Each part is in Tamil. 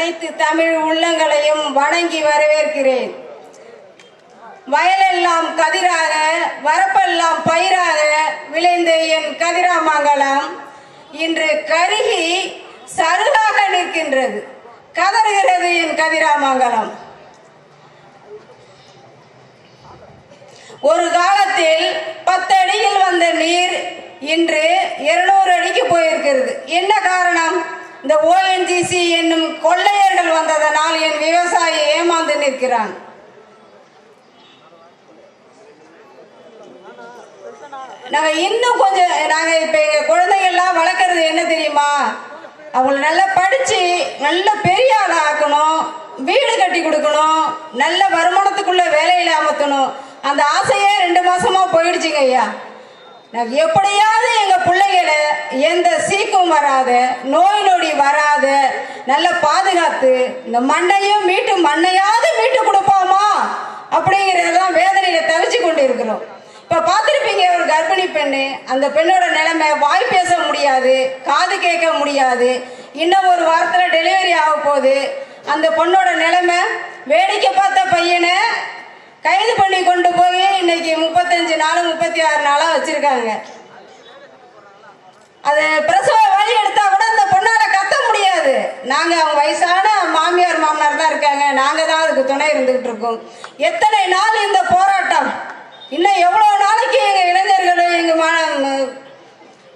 அனைத்து தமிழ் உள்ளங்களையும் வணங்கி வரவேற்கிறேன். வயலெல்லாம் கதிராக வரப்பெல்லாம் பயிராக விளைந்த என் கதிராமங்கலம் இன்று கருகி சருகாக நிற்கின்றது. கதறுகிறது என் கதிராமங்கலம். ஒரு காலத்தில் பத்து அடியில் வந்த நீர் இன்று இருநூறு அடிக்கு போயிருக்கிறது. என்ன காரணம்? இந்த ஓஎன்ஜிசி என்னும் கொள்ளையர்கள் வந்ததனால் என் விவசாயி ஏமாந்து நிற்கிறான். நாங்க இன்னும் கொஞ்சம் நாங்க இப்ப எங்க குழந்தைகள்லாம் வளர்க்கறது என்ன தெரியுமா? அவங்கள நல்லா படிச்சு நல்ல பெரிய ஆளா ஆக்கணும் வீடு கட்டி கொடுக்கணும் நல்ல வருமானத்துக்குள்ள வேலையில அமர்த்தணும். அந்த ஆசையே ரெண்டு மாசமா போயிடுச்சுங்க ஐயா. நான் எப்படியாவது எங்கள் பிள்ளைகளை எந்த சீக்கும் வராத நோய் நொடி வராத நல்ல பாதுகாத்து இந்த மண்ணையும் மீட்டு மண்ணையாவது மீட்டு கொடுப்போமா? அப்படிங்கிறதெல்லாம் வேதனையில தவிச்சு கொண்டு இருக்கிறோம் இப்போ பார்த்துருப்பீங்க ஒரு கர்ப்பிணி பெண்ணு அந்த பெண்ணோட நிலைமை வாய் பேச முடியாது காது கேட்க முடியாது. இன்னும் ஒரு வாரத்தில் டெலிவரி ஆக போகுது. அந்த பொண்ணோட நிலைமை வேடிக்கை பார்த்த பையனை கைது பண்ணி கொண்டு போய் இன்னைக்கு முப்பத்தஞ்சு நாள் முப்பத்தி ஆறு நாளா வச்சிருக்காங்க. அது பிரசவ வழி எடுத்தா கூட அந்த பொண்ணால கத்த முடியாது. நாங்க அவங்க வயசான மாமியார் மாமனார் தான் இருக்காங்க. நாங்க தான் அதுக்கு துணை இருந்துகிட்டு இருக்கோம். எத்தனை நாள் இந்த போராட்டம்? இன்னும் எவ்வளவு நாளைக்கு எங்க இளைஞர்களும் எங்க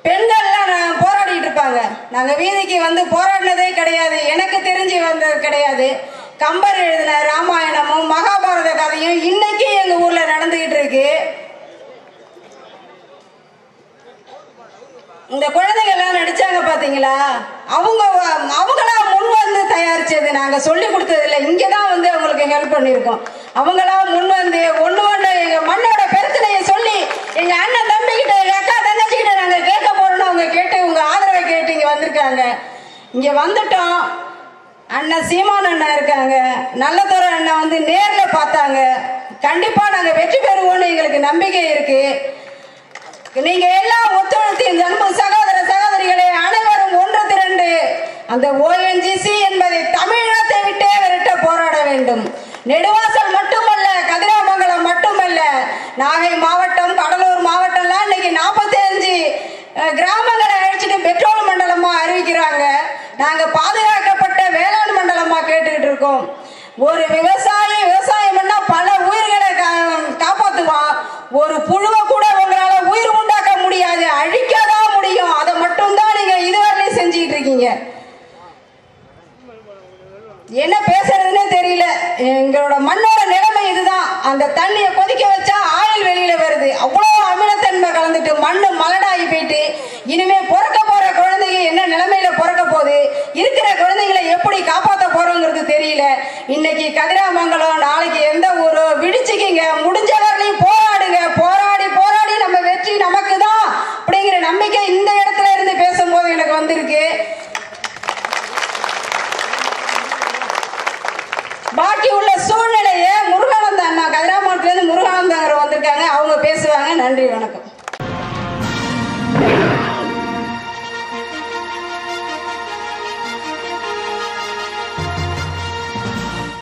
பெண்கள்லாம் போராடிட்டு இருப்பாங்க. நாங்க வீதிக்கு வந்து போராடினதே கிடையாது. எனக்கு தெரிஞ்சு வந்தது கிடையாது. கம்பர் எழுதின ராமாயணமும் மகாபாரத கதையும் இன்னைக்கு இந்த குழந்தைகள்லாம் நடிச்சாங்க பாத்தீங்களா? அவங்க அவங்களா முன் வந்து தயாரிச்சது நாங்க சொல்லி கொடுத்தது இல்லை இங்க தான் வந்து அவங்களுக்கு ஹெல்ப் பண்ணியிருக்கோம். அவங்களா முன் வந்து ஒண்ணு ஒண்ணு எங்க மண்ணோட பிரச்சனையை சொல்லி எங்க அண்ணன் தம்பிக்கிட்ட எங்க அக்கா தங்கச்சிக்கிட்ட நாங்கள் நாங்க கேட்க போறோம்னு அவங்க கேட்டு உங்க ஆதரவை கேட்டு இங்க வந்திருக்காங்க. இங்க வந்துட்டோம். அண்ணன் சீமான் அண்ணன் இருக்காங்க. நல்லதுறை அண்ணன் வந்து நேர்ல பார்த்தாங்க. கண்டிப்பா நாங்க வெற்றி பெறுவோம்னு எங்களுக்கு நம்பிக்கை இருக்கு. நீங்க எல்லாம் ஒத்துழைத்து என் அன்பு சகோதர சகோதரிகளே அனைவரும் ஒன்று திரண்டு அந்த ஓஎன்ஜிசி என்பதை தமிழகத்தை விட்டே விரட்ட போராட வேண்டும். நெடுவாசல் மட்டுமல்ல கதிராமங்கலம் மட்டுமல்ல நாகை மாவட்டம் கடலூர் மாவட்டம்லாம் இன்னைக்கு நாற்பத்தி அஞ்சு கிராமங்களை அழிச்சிட்டு பெட்ரோல் மண்டலமா அறிவிக்கிறாங்க. நாங்க பாதுகாக்கப்பட்ட வேளாண் மண்டலமா கேட்டுக்கிட்டு இருக்கோம். ஒரு விவசாயி எங்களோட மண்ணோட நிலைமை இதுதான். அந்த தண்ணியை கொதிக்க வச்சா ஆயில் வெளியில வருது. அவ்வளோ அமிலத்தன்மை கலந்துட்டு மண்ணு மலடாகி போயிட்டு இனிமே பிறக்க போற குழந்தைங்க என்ன நிலைமையில பிறக்க போகுது? இருக்கிற குழந்தைங்களை எப்படி காப்பாற்ற போறோங்கிறது தெரியல. இன்னைக்கு கதிராமங்கலம்